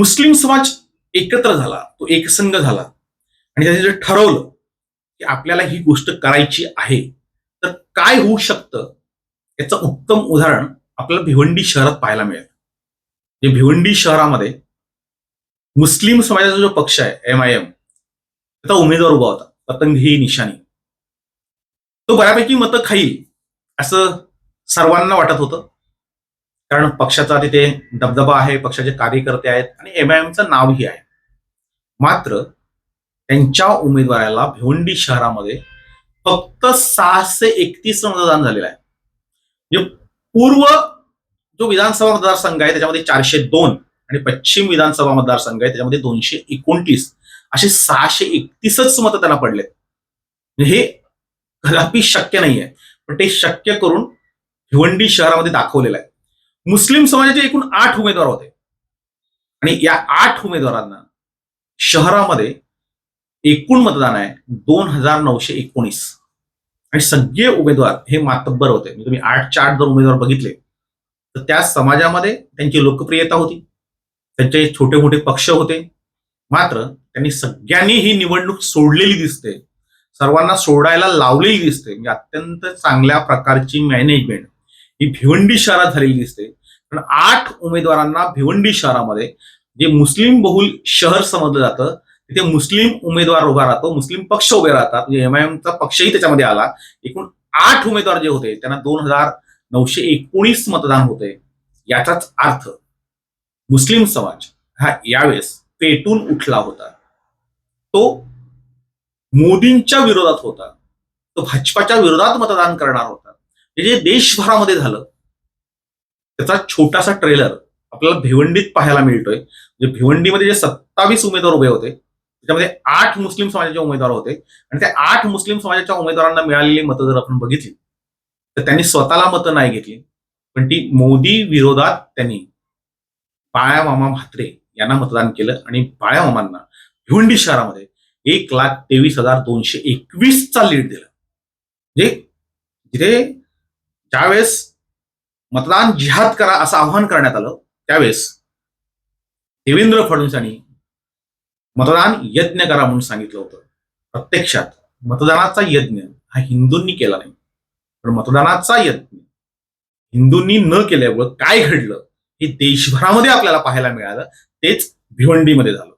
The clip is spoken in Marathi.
मुस्लिम समाज एकत्र झाला तो एकसंघ झाला. आणि त्याने जर ठरवलं की आपल्याला ही गोष्ट करायची आहे तर काय होऊ शकतं याचं उत्तम उदाहरण आपल्याला भिवंडी शहरात पाहायला मिळेल. जे भिवंडी शहरामध्ये मुस्लिम समाजाचा जो पक्ष आहे एम आय एम त्याचा उमेदवार उभा होता पतंग ही निशाणी. तो बऱ्यापैकी मतं खाईल असं सर्वांना वाटत होतं. कारण पक्षाचा तिथे दबदबा आहे पक्षाचे कार्यकर्ते आहेत आणि एम आय एमचं नावही आहे. मात्र त्यांच्या उमेदवाराला भिवंडी शहरामध्ये फक्त सहाशे एकतीस मतदान झालेलं आहे. म्हणजे पूर्व जो विधानसभा मतदारसंघ आहे त्याच्यामध्ये चारशे दोन आणि पश्चिम विधानसभा मतदारसंघ आहे त्याच्यामध्ये दोनशे एकोणतीस असे सहाशे एकतीसच मतं त्यांना पडलेत. म्हणजे हे कदापि शक्य नाही आहे पण ते शक्य करून भिवंडी शहरामध्ये दाखवलेलं आहे. मुस्लिम समाजाचे एकूण आठ उमेदवार होते. आणि या आठ उमेदवारांना शहरामध्ये एकूण मतदान आहे दोन हजार नऊशे एकोणीस. आणि सगळे उमेदवार हे मातब्बर होते. म्हणजे तुम्ही आठच्या आठ जर उमेदवार बघितले तर त्या समाजामध्ये त्यांची लोकप्रियता होती. त्यांचे छोटे मोठे पक्ष होते. मात्र त्यांनी सगळ्यांनी ही निवडणूक सोडलेली दिसते. सर्वांना सोडायला लावलेली दिसते. म्हणजे अत्यंत चांगल्या प्रकारची मॅनेजमेंट ही भिवंडी शहरात झालेली दिसते. पण आठ उमेदवारांना भिवंडी शहरामध्ये जे मुस्लिम बहुल शहर समजलं जातं तिथे मुस्लिम उमेदवार उभा राहतो मुस्लिम पक्ष उभे राहतात. म्हणजे एमआयएमचा पक्षही त्याच्यामध्ये आला. एकूण आठ उमेदवार जे होते त्यांना दोन हजार नऊशे एकोणीस मतदान होते. याचाच अर्थ मुस्लिम समाज हा यावेळेस पेटून उठला होता. तो मोदींच्या विरोधात होता. तो भाजपाच्या विरोधात मतदान करणार होता. हे जे देशभरामध्ये झालं त्याचा छोटासा ट्रेलर आपल्याला भिवंडीत पाहायला मिळतोय. म्हणजे भिवंडीमध्ये जे सत्तावीस उमेदवार उभे होते त्याच्यामध्ये आठ मुस्लिम समाजाचे उमेदवार होते आणि त्या आठ मुस्लिम समाजाच्या उमेदवारांना मिळालेली मतं जर आपण बघितली तर त्यांनी स्वतःला मतं नाही घेतली. पण ती मोदी विरोधात त्यांनी बाळ्यामामा म्हात्रे यांना मतदान केलं आणि बाळ्यामामांना भिवंडी शहरामध्ये एक लाख तेवीस हजार दोनशे एकवीसचा लीड दिला. म्हणजे जिथे ज्यावेळेस मतदान जिहाद करा असं आवाहन करण्यात आलं त्यावेळेस देवेंद्र फडणवीस यांनी मतदान यज्ञ करा म्हणून सांगितलं होतं. प्रत्यक्षात मतदानाचा यज्ञ हा हिंदूंनी केला नाही. पण मतदानाचा यज्ञ हिंदूंनी न केल्यामुळं काय घडलं हे देशभरामध्ये आपल्याला पाहायला मिळालं तेच भिवंडीमध्ये झालं.